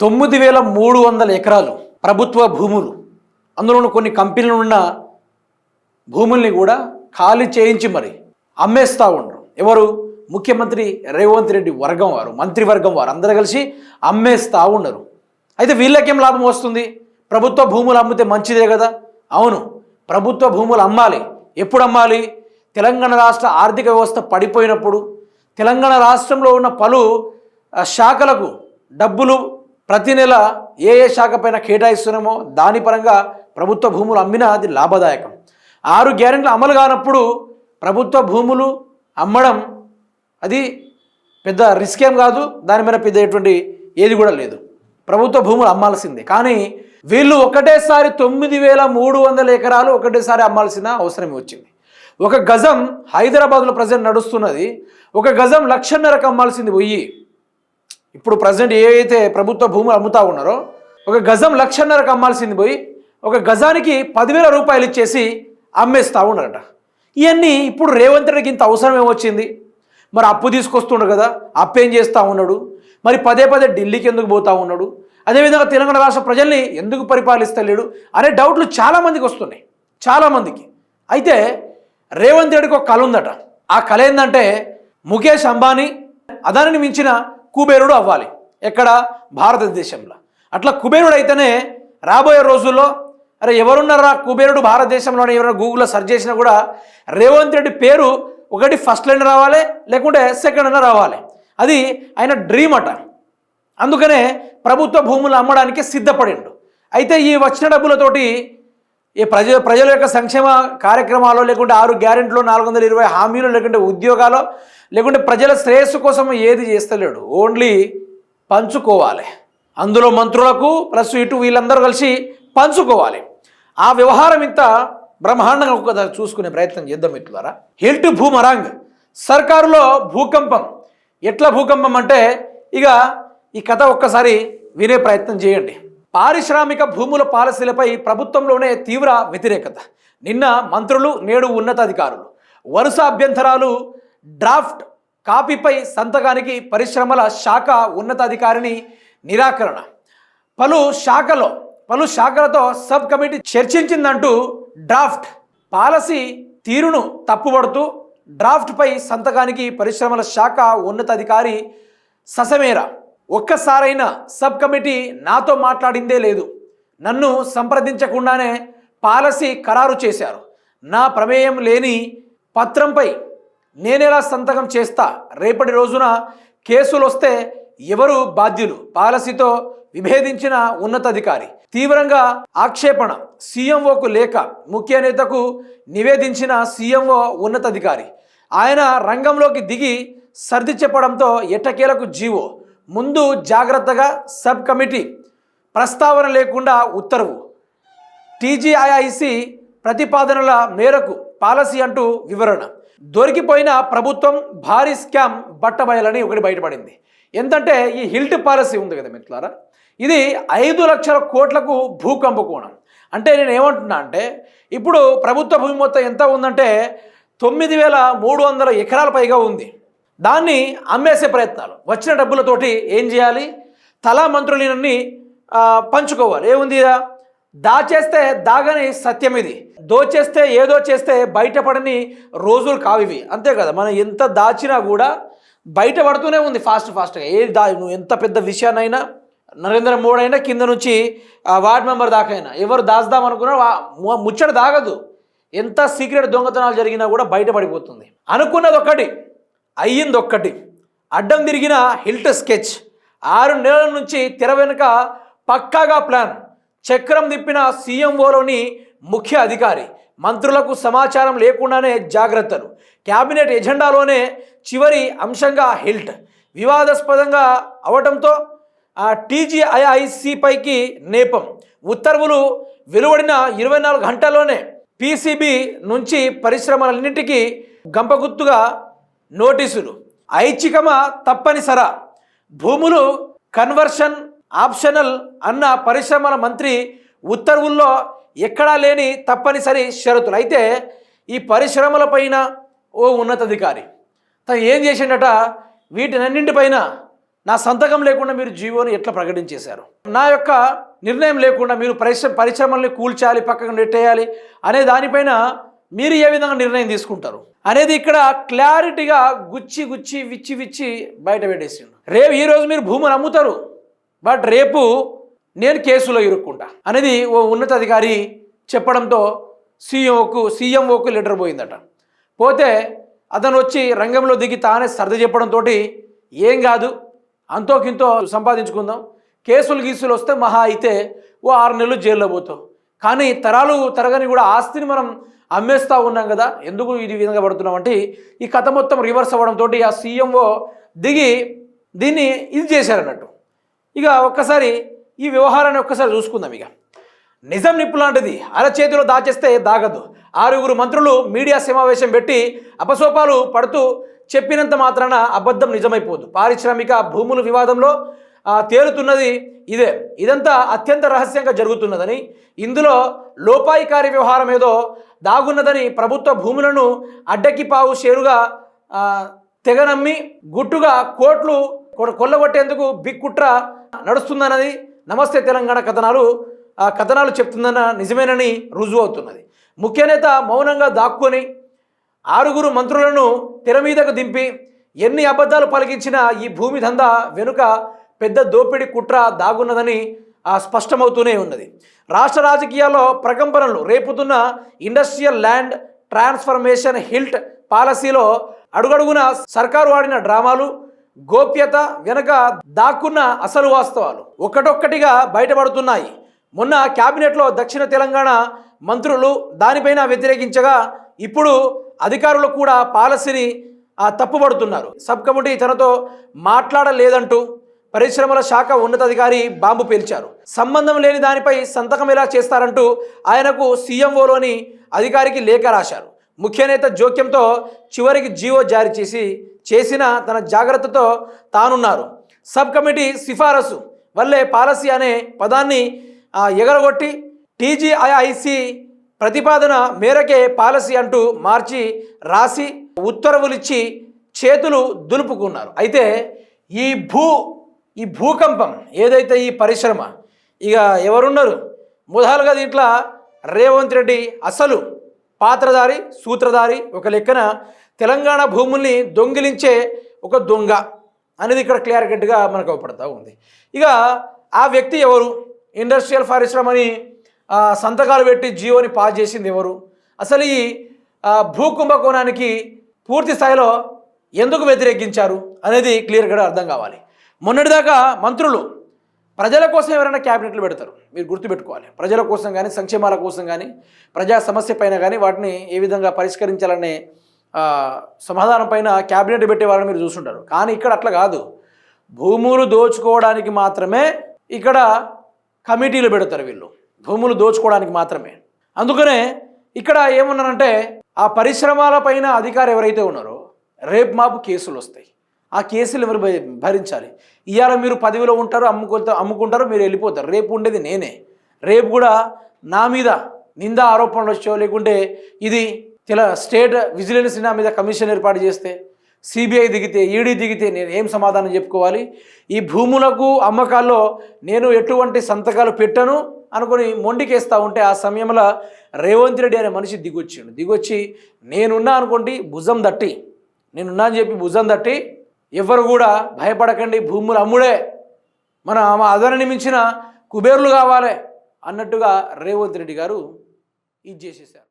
తొమ్మిది వేల మూడు వందల ఎకరాలు ప్రభుత్వ భూములు. అందులోనూ కొన్ని కంపెనీలు ఉన్న భూముల్ని కూడా ఖాళీ చేయించి మరి అమ్మేస్తూ ఉండరు. ఎవరు? ముఖ్యమంత్రి రేవంత్ రెడ్డి వర్గం వారు మంత్రివర్గం వారు. అందరూ కలిసి అమ్మేస్తూ ఉండరు. అయితే వీళ్ళకేం లాభం వస్తుంది? ప్రభుత్వ భూములు అమ్మితే మంచిదే కదా? అవును ప్రభుత్వ భూములు అమ్మాలి. ఎప్పుడు అమ్మాలి? తెలంగాణ రాష్ట్ర ఆర్థిక వ్యవస్థ పడిపోయినప్పుడు తెలంగాణ రాష్ట్రంలో ఉన్న పలు శాఖలకు డబ్బులు ప్రతి నెల ఏ ఏ శాఖ పైన కేటాయిస్తున్నామో దాని పరంగా ప్రభుత్వ భూములు అమ్మినా అది లాభదాయకం. ఆరు గ్యారెంట్లు అమలు కానప్పుడు ప్రభుత్వ భూములు అమ్మడం అది పెద్ద రిస్క్ ఏం కాదు దాని మీద పెద్ద ఎటువంటి ఏది కూడా లేదు. ప్రభుత్వ భూములు అమ్మాల్సిందే. కానీ వీళ్ళు ఒకటేసారి తొమ్మిది వేల మూడు వందల ఎకరాలు ఒకటేసారి అమ్మాల్సిన అవసరం వచ్చింది. ఒక గజం హైదరాబాద్లో ప్రజెంట్ నడుస్తున్నది. ఒక గజం లక్షన్నరకు అమ్మాల్సింది పోయి ఇప్పుడు ప్రజెంట్ ఏవైతే ప్రభుత్వ భూములు అమ్ముతా ఉన్నారో ఒక గజం లక్షన్నరకు అమ్మాల్సింది పోయి ఒక గజానికి పదివేల రూపాయలు ఇచ్చేసి అమ్మేస్తూ ఉన్నారట. ఇవన్నీ ఇప్పుడు రేవంత్ రెడ్డికి ఇంత అవసరం ఏమొచ్చింది? మరి అప్పు తీసుకొస్తుండడు కదా అప్పు ఏం చేస్తూ ఉన్నాడు? మరి పదే పదే ఢిల్లీకి ఎందుకు పోతూ ఉన్నాడు? అదేవిధంగా తెలంగాణ రాష్ట్ర ప్రజల్ని ఎందుకు పరిపాలిస్తలేడు? అనే డౌట్లు చాలామందికి వస్తున్నాయి. చాలామందికి అయితే రేవంత్ రెడ్డికి ఒక కళ ఉందట. ఆ కళ ఏంటంటే ముఖేష్ అంబానీ అదానిని మించిన కుబేరుడు అవ్వాలి. ఎక్కడ? భారతదేశంలో. అట్లా కుబేరుడు అయితేనే రాబోయే రోజుల్లో అరే ఎవరున్నారా కుబేరుడు భారతదేశంలోనే ఎవరైనా గూగుల్లో సెర్చ్ చేసినా కూడా రేవంత్ రెడ్డి పేరు ఒకటి ఫస్ట్ లైన్ రావాలి లేకుంటే సెకండ్ అయినా రావాలి. అది ఆయన డ్రీమ్ అట. అందుకనే ప్రభుత్వ భూములు అమ్మడానికి సిద్ధపడిండు. అయితే ఈ వచ్చిన డబ్బులతోటి ఈ ప్రజ ప్రజల యొక్క సంక్షేమ కార్యక్రమాలు లేకుంటే ఆరు గ్యారెంట్లు నాలుగు వందల ఇరవై హామీలు లేకుంటే ఉద్యోగాలు లేకుంటే ప్రజల శ్రేయస్సు కోసం ఏది చేస్తలేడు. ఓన్లీ పంచుకోవాలి. అందులో మంత్రులకు ప్లస్ ఇటు వీళ్ళందరూ కలిసి పంచుకోవాలి. ఆ వ్యవహారం ఇంత బ్రహ్మాండంగా ఒక చూసుకునే ప్రయత్నం చేద్దాం మిత్రులారా. హిల్ట్ భూమరాంగ్. సర్కారులో భూకంపం. ఎట్లా భూకంపం అంటే ఇక ఈ కథ ఒక్కసారి వినే ప్రయత్నం చేయండి. పారిశ్రామిక భూముల పాలసీలపై ప్రభుత్వంలోనే తీవ్ర వ్యతిరేకత. నిన్న మంత్రులు నేడు ఉన్నతాధికారులు. వరుస అభ్యంతరాలు డ్రాఫ్ట్ కాపీపై సంతకానికి పరిశ్రమల శాఖ ఉన్నతాధికారిని నిరాకరణ. పలు శాఖలో పలు శాఖలతో సబ్ కమిటీ చర్చించిందంటూ డ్రాఫ్ట్ పాలసీ తీరును తప్పుపడుతూ డ్రాఫ్ట్పై సంతకానికి పరిశ్రమల శాఖ ఉన్నతాధికారి ససమేరా ఒక్కసారైనా సబ్ కమిటీ నాతో మాట్లాడిందే లేదు. నన్ను సంప్రదించకుండానే పాలసీ ఖరారు చేశారు. నా ప్రమేయం లేని పత్రంపై నేనెలా సంతకం చేస్తా? రేపటి రోజున కేసులు వస్తే ఎవరు బాధ్యులు? పాలసీతో విభేదించిన ఉన్నతాధికారి. తీవ్రంగా ఆక్షేపణ సీఎంఓకు లేక ముఖ్య నేతకు నివేదించిన సీఎంఓ ఉన్నతాధికారి. ఆయన రంగంలోకి దిగి సర్ది చెప్పడంతో ఎట్టకేలకు జీవో? ముందు జాగ్రత్తగా సబ్ కమిటీ ప్రస్తావన లేకుండా ఉత్తర్వు. టీజీఐఐసి ప్రతిపాదనల మేరకు పాలసీ అంటూ వివరణ. దొరికిపోయిన ప్రభుత్వం భారీ స్కామ్ బట్టబయలని ఒకటి బయటపడింది. ఎంతంటే ఈ హిల్ట్ పాలసీ ఉంది కదా మిత్రులారా? ఇది ఐదు లక్షల కోట్లకు భూకంప కోణం. అంటే నేను ఏమంటున్నా అంటే ఇప్పుడు ప్రభుత్వ భూమి మొత్తం ఎంత ఉందంటే తొమ్మిది వేల మూడు వందల ఎకరాల పైగా ఉంది. దాన్ని అమ్మేసే ప్రయత్నాలు. వచ్చిన డబ్బులతోటి ఏం చేయాలి? తలా మంత్రులని పంచుకోవాలి. ఏముంది ఇదా? దాచేస్తే దాగని సత్యం ఇది. దోచేస్తే ఏదో చేస్తే బయటపడని రోజులు కావివి. అంతే కదా? మనం ఎంత దాచినా కూడా బయటపడుతూనే ఉంది ఫాస్ట్ ఫాస్ట్గా. ఏది దా నువ్వు ఎంత పెద్ద విషయాన్నైనా నరేంద్ర మోడీ అయినా కింద నుంచి వార్డ్ మెంబర్ దాకా అయినా ఎవరు దాచుదాం అనుకున్నా ముచ్చట దాగదు. ఎంత సీక్రెట్ దొంగతనాలు జరిగినా కూడా బయటపడిపోతుంది. అనుకున్నది ఒక్కటి అయ్యింది ఒక్కటి అడ్డం తిరిగిన హిల్ట్ స్కెచ్. ఆరు నెలల నుంచి తెర వెనుక పక్కాగా ప్లాన్. చక్రం తిప్పిన సీఎంఓలోని ముఖ్య అధికారి. మంత్రులకు సమాచారం లేకుండానే జాగ్రత్తలు. క్యాబినెట్ ఎజెండాలోనే చివరి అంశంగా హిల్ట్. వివాదాస్పదంగా అవడంతో టీజీఐఐసిపైకి టీజీఐఐసి పైకి నేపం. ఉత్తర్వులు వెలువడిన ఇరవై నాలుగు గంటల్లోనే పీసీబీ నుంచి పరిశ్రమలన్నింటికీ గంపగుత్తుగా నోటీసులు. ఐచ్ఛికమా తప్పనిసరా. భూములు కన్వర్షన్ ఆప్షనల్ అన్న పరిశ్రమల మంత్రి ఉత్తర్వుల్లో ఎక్కడా లేని తప్పనిసరి షరతులు. అయితే ఈ పరిశ్రమలపైన ఓ ఉన్నతాధికారి తను ఏం చేసిండట? వీటినన్నింటిపైన నా సంతకం లేకుండా మీరు జీవోని ఎట్లా ప్రకటించేశారు? నా యొక్క నిర్ణయం లేకుండా మీరు పరిశ్రమ పరిశ్రమల్ని కూల్చాలి పక్కకు నెట్టేయాలి అనే దానిపైన మీరు ఏ విధంగా నిర్ణయం తీసుకుంటారు? అనేది ఇక్కడ క్లారిటీగా గుచ్చి గుచ్చి విచ్చి విచ్చి బయట పెట్టేసిండు. రేపు ఈరోజు మీరు భూమిని అమ్ముతారు. బట్ రేపు నేను కేసులో ఇరుక్కుంటా. అనేది ఓ ఉన్నతాధికారి చెప్పడంతో సీఎంఓకు సీఎంఓకు లెటర్ పోయిందట. పోతే అతను వచ్చి రంగంలో దిగి తానే సర్ది చెప్పడంతో ఏం కాదు అంతోకింతో సంపాదించుకుందాం. కేసులు గీసులు వస్తే మహా అయితే ఓ ఆరు నెలలు జైల్లో పోతాం కానీ తరాలు తరగని కూడా ఆస్తిని మనం అమ్మేస్తూ ఉన్నాం కదా. ఎందుకు ఇది విధంగా పడుతున్నాం అంటే ఈ కథ మొత్తం రివర్స్ అవ్వడంతో ఆ సీఎంఓ దిగి దీన్ని ఇది చేశారన్నట్టు. ఇక ఒక్కసారి ఈ వ్యవహారాన్ని ఒక్కసారి చూసుకుందాం ఇక. నిజం నిప్పు లాంటిది. అరచేతిలో దాచేస్తే దాగదు. ఆరుగురు మంత్రులు మీడియా సమావేశం పెట్టి అపసోపాలు పడుతూ చెప్పినంత మాత్రాన అబద్ధం నిజమైపోదు. పారిశ్రామిక భూముల వివాదంలో తేలుతున్నది ఇదే. ఇదంతా అత్యంత రహస్యంగా జరుగుతున్నదని ఇందులో లోపాయికారి వ్యవహారం ఏదో దాగున్నదని ప్రభుత్వ భూములను అడ్డకి పావు షేరుగా తెగనమ్మి గుట్టుగా కోట్లు కొల్లగొట్టేందుకు బిక్కుట్ర నడుస్తుందన్నది నమస్తే తెలంగాణ కథనాలు కథనాలు చెప్తుందన్న నిజమేనని రుజువు అవుతున్నది. ముఖ్య నేత మౌనంగా దాక్కుని ఆరుగురు మంత్రులను తెర మీదకు దింపి ఎన్ని అబద్ధాలు పలికించినా ఈ భూమి దందా వెనుక పెద్ద దోపిడీ కుట్ర దాగున్నదని ఆ స్పష్టమవుతూనే ఉన్నది. రాష్ట్ర రాజకీయాల్లో ప్రకంపనలు రేపుతున్న ఇండస్ట్రియల్ ల్యాండ్ ట్రాన్స్ఫర్మేషన్ హిల్ట్ పాలసీలో అడుగడుగున సర్కారు ఆడిన డ్రామాలు గోప్యత వెనక దాక్కున్న అసలు వాస్తవాలు ఒకటొక్కటిగా బయటపడుతున్నాయి. మొన్న క్యాబినెట్లో దక్షిణ తెలంగాణ మంత్రులు దానిపైన వ్యతిరేకించగా ఇప్పుడు అధికారులు కూడా పాలసీని తప్పుపడుతున్నారు సబ్ కమిటీ తనతో మాట్లాడలేదంటూ పరిశ్రమల శాఖ ఉన్నతాధికారి బాంబు పేల్చారు. సంబంధం లేని దానిపై సంతకం ఎలా చేస్తారంటూ ఆయనకు సీఎంఓలోని అధికారికి లేఖ రాశారు. ముఖ్య నేత జోక్యంతో చివరికి జీవో జారీ చేసి చేసిన తన జాగ్రత్తతో తానున్నారు. సబ్ కమిటీ సిఫారసు వల్లే పాలసీ అనే పదాన్ని ఎగరగొట్టి టీజీఐఐసి ప్రతిపాదన మేరకే పాలసీ అంటూ మార్చి రాసి ఉత్తర్వులిచ్చి చేతులు దులుపుకున్నారు. అయితే ఈ భూ ఈ భూకంపం ఏదైతే ఈ పరిశ్రమ ఇక ఎవరున్నారు? ముదాలుగా దీంట్లో రేవంత్ రెడ్డి అసలు పాత్రధారి సూత్రధారి ఒక లెక్కన తెలంగాణ భూముల్ని దొంగిలించే ఒక దొంగ అనేది ఇక్కడ క్లియర్ కట్గా మనకు అవపడతా ఉంది. ఇక ఆ వ్యక్తి ఎవరు? ఇండస్ట్రియల్ పరిశ్రమని అని సంతకాలు పెట్టి జియోని పాస్ చేసింది ఎవరు? అసలు ఈ భూకుంభకోణానికి భూ కుంభకోణానికి పూర్తి స్థాయిలో ఎందుకు వ్యతిరేకించారు అనేది క్లియర్గా అర్థం కావాలి. మొన్నటిదాకా మంత్రులు ప్రజల కోసం ఎవరైనా క్యాబినెట్లు పెడతారు మీరు గుర్తుపెట్టుకోవాలి. ప్రజల కోసం కానీ సంక్షేమాల కోసం కానీ ప్రజా సమస్య పైన కానీ వాటిని ఏ విధంగా పరిష్కరించాలనే సమాధానం పైన క్యాబినెట్ పెట్టేవారని మీరు చూస్తుంటారు. కానీ ఇక్కడ అట్లా కాదు. భూములు దోచుకోవడానికి మాత్రమే ఇక్కడ కమిటీలు పెడతారు వీళ్ళు. భూములు దోచుకోవడానికి మాత్రమే. అందుకనే ఇక్కడ ఏమున్నారంటే ఆ పరిశ్రమల పైన అధికారు ఎవరైతే ఉన్నారో రేపు మాపు కేసులు వస్తాయి. ఆ కేసులు ఎవరు భరించాలి? ఇవాళ మీరు పదవిలో ఉంటారు అమ్ముకుంటా అమ్ముకుంటారు మీరు వెళ్ళిపోతారు. రేపు ఉండేది నేనే. రేపు కూడా నా మీద నింద ఆరోపణలు వచ్చో లేకుంటే ఇది ఇలా స్టేట్ విజిలెన్స్ నా మీద కమిషన్ ఏర్పాటు చేస్తే సిబిఐ దిగితే ఈడీ దిగితే నేను ఏం సమాధానం చెప్పుకోవాలి? ఈ భూములకు అమ్మకాల్లో నేను ఎటువంటి సంతకాలు పెట్టను అనుకుని మొండికేస్తూ ఉంటే ఆ సమయంలో రేవంత్ రెడ్డి అనే మనిషి దిగొచ్చిండు. దిగొచ్చి నేనున్నా అనుకోండి భుజం దట్టి నేనున్నా అని చెప్పి భుజం దట్టి ఎవరు కూడా భయపడకండి భూములు అమ్ముడే. మన మా అదనని మించిన కుబేర్లు కావాలి అన్నట్టుగా రేవంత్ రెడ్డి గారు ఇది చేసేసారు